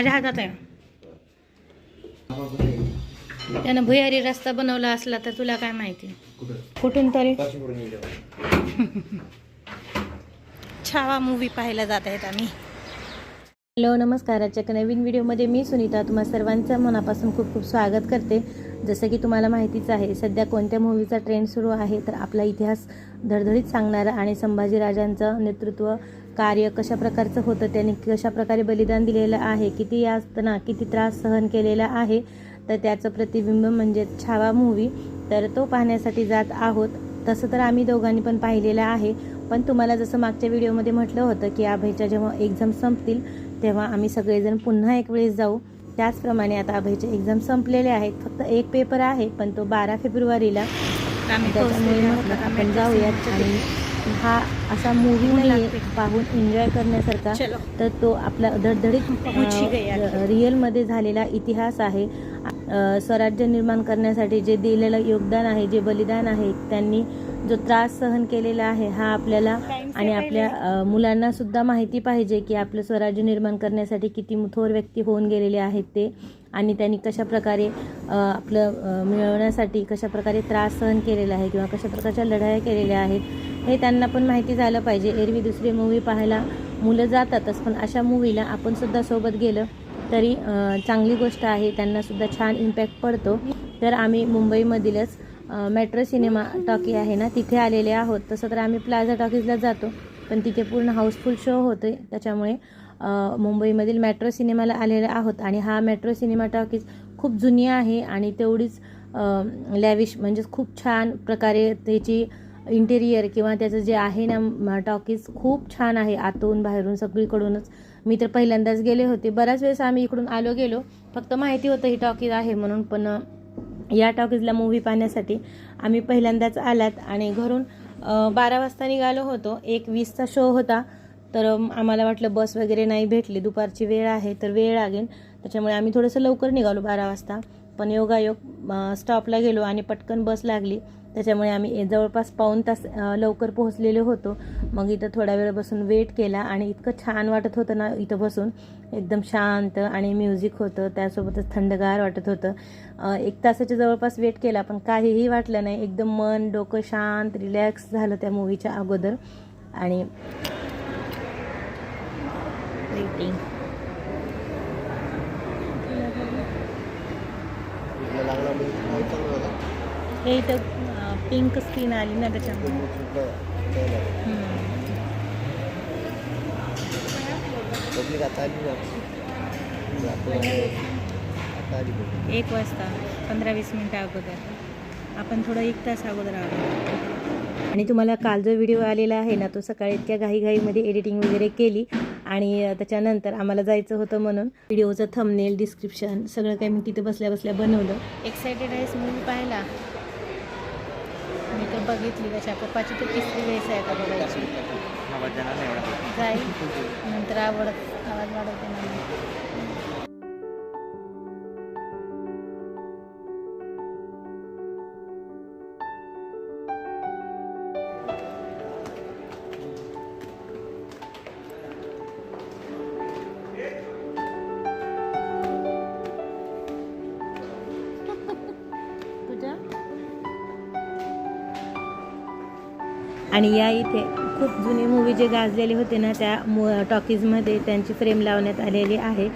माझ्या हातात आहे. त्यानं भुयारी रस्ता बनवला असला तर तुला काय माहिती? कुठून तरी? छावा मूवी पाहायला जात आहेत आम्ही. हॅलो नमस्कार. आजच्या एका नवीन व्हिडिओमध्ये मी सुनीता. तुम्हा सर्वांचं मनापासून खूप खूप स्वागत करते. जसं की तुम्हाला माहितीच आहे सध्या कोणत्या मूवीचा ट्रेंड सुरू आहे तर आपला इतिहास धडधडीत सांगणारा आणि संभाजीराजांचं नेतृत्व कार्य कशा प्रकारचं होतं त्यांनी कशा प्रकारे बलिदान दिलेलं आहे किती यातना किती त्रास सहन केलेला आहे तर त्याचं प्रतिबिंब म्हणजे छावा मूवी तर तो पाहण्यासाठी जात आहोत. तसं तर आम्ही दोघांनी पण पाहिलेलं आहे. पण तुम्हाला जसं मागच्या व्हिडिओमध्ये म्हटलं होतं की अभयच्या जेव्हा एक्झाम संपतील तेव्हा आम्ही सगळेजण पुन्हा एक वेळेस जाऊ. त्याचप्रमाणे आता अभयचे एक्झाम संपलेले आहेत. फक्त एक पेपर आहे पण तो बारा फेब्रुवारीला. त्याच्यामुळे म्हटलं आपण जाऊयात. आणि हा असा मूवी नाही पाहून एन्जॉय करण्यासारखा. तर तो आपला धडधडीत रिअलमध्ये झालेला इतिहास आहे. स्वराज्य निर्माण करण्यासाठी जे दिलेलं योगदान आहे जे बलिदान आहे त्यांनी जो त्रास सहन केलेला आहे हा आपल्याला आणि आपल्या मुलांना सुद्धा माहिती पाहिजे की आपलं स्वराज्य निर्माण करण्यासाठी किती थोर व्यक्ती होऊन गेलेले आहेत ते आणि त्यांनी कशा प्रकारे अ, आपलं मिळवण्यासाठी कशा प्रकारे त्रास सहन केलेला आहे किंवा कशा प्रकारच्या लढाया केलेल्या आहेत हे त्यांना पण माहिती झालं पाहिजे. एरवी दुसरी मूवी पाहायला मुलं जातातच पण अशा मूवीला आपण सुद्धा सोबत गेलं तरी चांगली गोष्ट आहे त्यांना सुद्धा छान इम्पॅक्ट पडतो. तर आम्ही मुंबईमधीलच मेट्रो सिनेमा टॉकी आहे ना तिथे आलेले आहोत. तसं तर आम्ही प्लाझा टॉकीजला जातो पण तिथे पूर्ण हाऊसफुल शो होते त्याच्यामुळे मुंबईमधील मेट्रो सिनेमाला आलेले आहोत. आणि हा मेट्रो सिनेमा टॉकीज खूप जुनी आहे आणि तेवढीच लॅविश म्हणजेच खूप छान प्रकारे त्याची इंटेरियर किंवा त्याचं जे आहे ना टॉकीज खूप छान आहे. आतून बाहेरून सगळीकडूनच. मी तर पहिल्यांदाच गेले होते. बऱ्याच वेळेस आम्ही इकडून आलो गेलो. फक्त माहिती होतं ही टॉकीज आहे म्हणून पण या टॉकीजला मूव्ही पाहण्यासाठी आम्ही पहिल्यांदाच आलात आणि घरून बारा वाजता निघालो होतो. एक वीसचा शो होता. तर आम्हाला वाटलं बस वगैरे नाही भेटली. दुपारची वेळ आहे तर वेळ लागेल. त्याच्यामुळे आम्ही थोडंसं लवकर निघालो बारा वाजता. पण योगायोग स्टॉपला गेलो आणि पटकन बस लागली. त्याच्यामुळे आम्ही जवळपास पाऊण तास लवकर पोहोचलेलो होतो. मग इथं थोडा वेळ बसून वेट केला आणि इतकं छान वाटत होतं ना इथं बसून. एकदम शांत आणि म्युझिक होतं त्यासोबतच थंडगार वाटत होतं. एक तासाच्या जवळपास वेट केला पण काहीही वाटलं नाही. एकदम मन डोकं शांत रिलॅक्स झालं त्या मूवीच्या अगोदर. आणि हे इथं पिंक स्किन आली ना त्याच्यामुळे. एक वाजता पंधरा वीस मिनटं अगोदर. आपण थोडं एक तास अगोदर आलो. आणि तुम्हाला काल जो व्हिडिओ आलेला आहे ना तो सकाळी इतक्या घाईघाईमध्ये एडिटिंग वगैरे केली आणि त्याच्यानंतर आम्हाला जायचं होतं म्हणून व्हिडिओचं थंबनेल डिस्क्रिप्शन सगळं काही मी तिथे बसल्या बसल्या बनवलं. एक्सायटेड आहेस मूवी पाहायला बघितली त्याच्या पप्पाची तर तिसरी वेळेस आहे आता बघायची. जाईल. नंतर आवडत आवाज वाढवते ना आणि या इथे खूप जुने मूवी जे गाजलेले होते ना त्या मु टॉकीजमध्ये त्यांची फ्रेम लावण्यात आलेली आहे.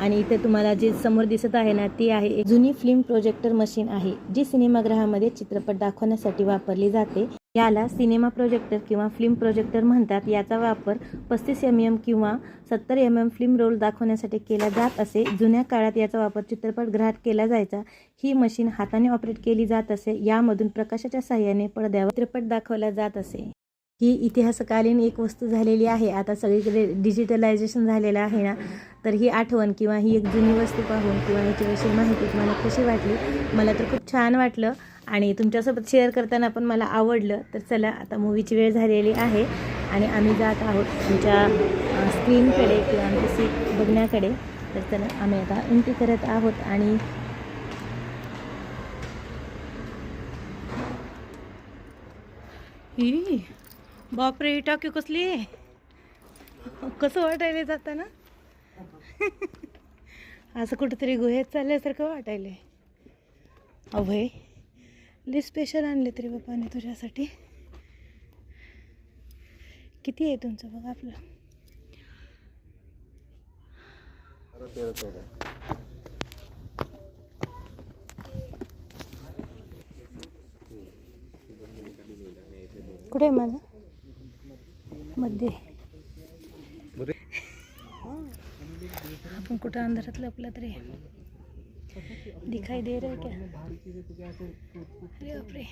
आणि इथे तुम्हाला जे समोर दिसत आहे ना ती आहे एक जुनी फिल्म प्रोजेक्टर मशीन आहे जी सिनेमागृहामध्ये चित्रपट दाखवण्यासाठी वापरली जाते. याला सिनेमा प्रोजेक्टर किंवा फिल्म प्रोजेक्टर म्हणतात. याचा वापर पस्तीस एम एम किंवा सत्तर एम एम फिल्म रोल दाखवण्यासाठी केला जात असे. जुन्या काळात याचा वापर चित्रपटगृहात केला जायचा. ही मशीन हाताने ऑपरेट केली जात असे. यामधून प्रकाशाच्या साह्याने पडद्यावर चित्रपट दाखवला जात असे. ही इतिहासकालीन एक वस्तू झालेली आहे. आता सगळीकडे डिजिटलायझेशन झालेलं आहे ना. तर ही आठवण किंवा ही एक जुनी वस्तू पाहून किंवा ह्याच्याविषयी माहिती तुम्हाला कशी वाटली मला तर खूप छान वाटलं. आणि तुमच्यासोबत शेअर करताना पण मला आवडलं. तर चला आता मूवीची वेळ झालेली आहे. आणि आम्ही जात आहोत आमच्या स्क्रीनकडे किंवा आमच्या सीट बघण्याकडे. तर चला आम्ही आता एंट्री करत आहोत आणि ही बापरे ही टाकी कसली? आहे कसं वाटायला जाताना? असं कुठंतरी गुहेत चालल्यासारखं वाटायलंय अभय लय स्पेशल आणले तरी बापाने तुझ्यासाठी. किती आहे तुमचं बघ आपलं? कुठे आहे माझं? मध्ये. आपण कुठं अंधारात लपला तरी दिखाई दे रहा है क्या? अरे बापरे.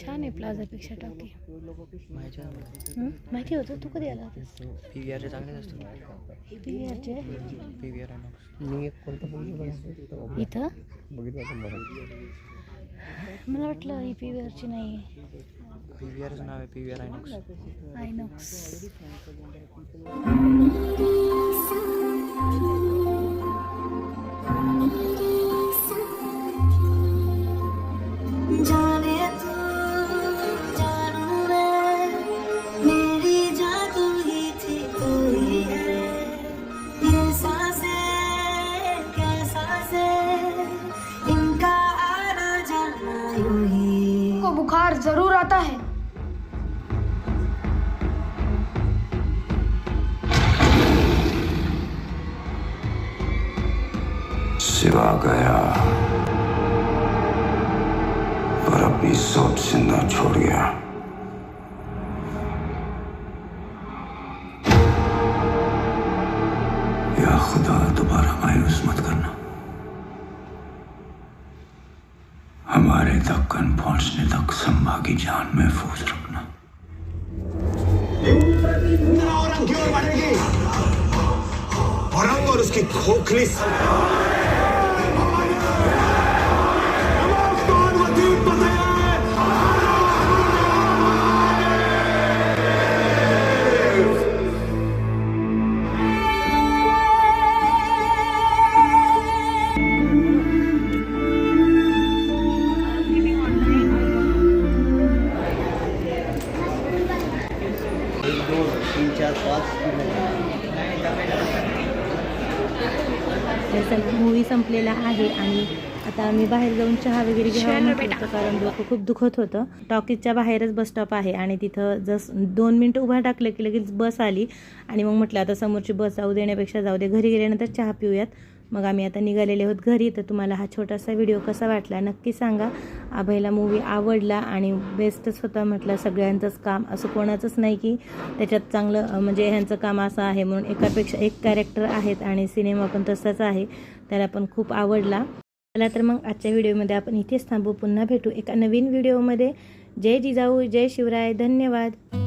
छान आहे प्लाझापेक्षा टाकी? माहिती होतं? तू कधी आला पी व्ही आरचे चांगलेच असतो पी व्ही आरचे? पी व्ही आर मी एक कोणतं बघितलं इथं? बघितलं मला वाटलं ही पी व्ही आरची नाही. आहे पी व्ही आरचं नाव आहे पी व्ही आता है। सिवा गया। और अपनी सोच जिंदा छोड़ गया। या खुदा दोबारा मायूस मत करना। हमारे दक्कन पहुँचने तक संभा की जान महफूज रखना। और उसकी खोखली मूवी संपलेला आहे आणि आता आम्ही बाहेर जाऊन चहा वगैरे म्हटलं होतं कारण डोकं खूप दुखत होतं. टॉकीजच्या बाहेरच बस स्टॉप आहे आणि तिथं जस दोन मिनटं उभा टाकलं की लगेच बस आली. आणि मग म्हटलं आता समोरची बस जाऊ देण्यापेक्षा जाऊ दे. घरी गेल्यानंतर चहा पिऊयात. मग आम्ही आता निघालेले आहोत घरी. तर तुम्हाला हा छोटासा व्हिडिओ कसा वाटला नक्की सांगा. अभयला मूवी आवडला आणि बेस्टच होता म्हटलं सगळ्यांचंच काम असं कोणाचंच नाही की त्याच्यात चांगलं म्हणजे ह्यांचं काम असं आहे म्हणून एकापेक्षा एक कॅरेक्टर आहेत आणि सिनेमा पण तसाच आहे. त्याला पण खूप आवडला. चला तर मग आजच्या व्हिडिओमध्ये आपण इथेच थांबू. पुन्हा भेटू एका नवीन व्हिडिओमध्ये. जय जिजाऊ जय शिवराय. धन्यवाद.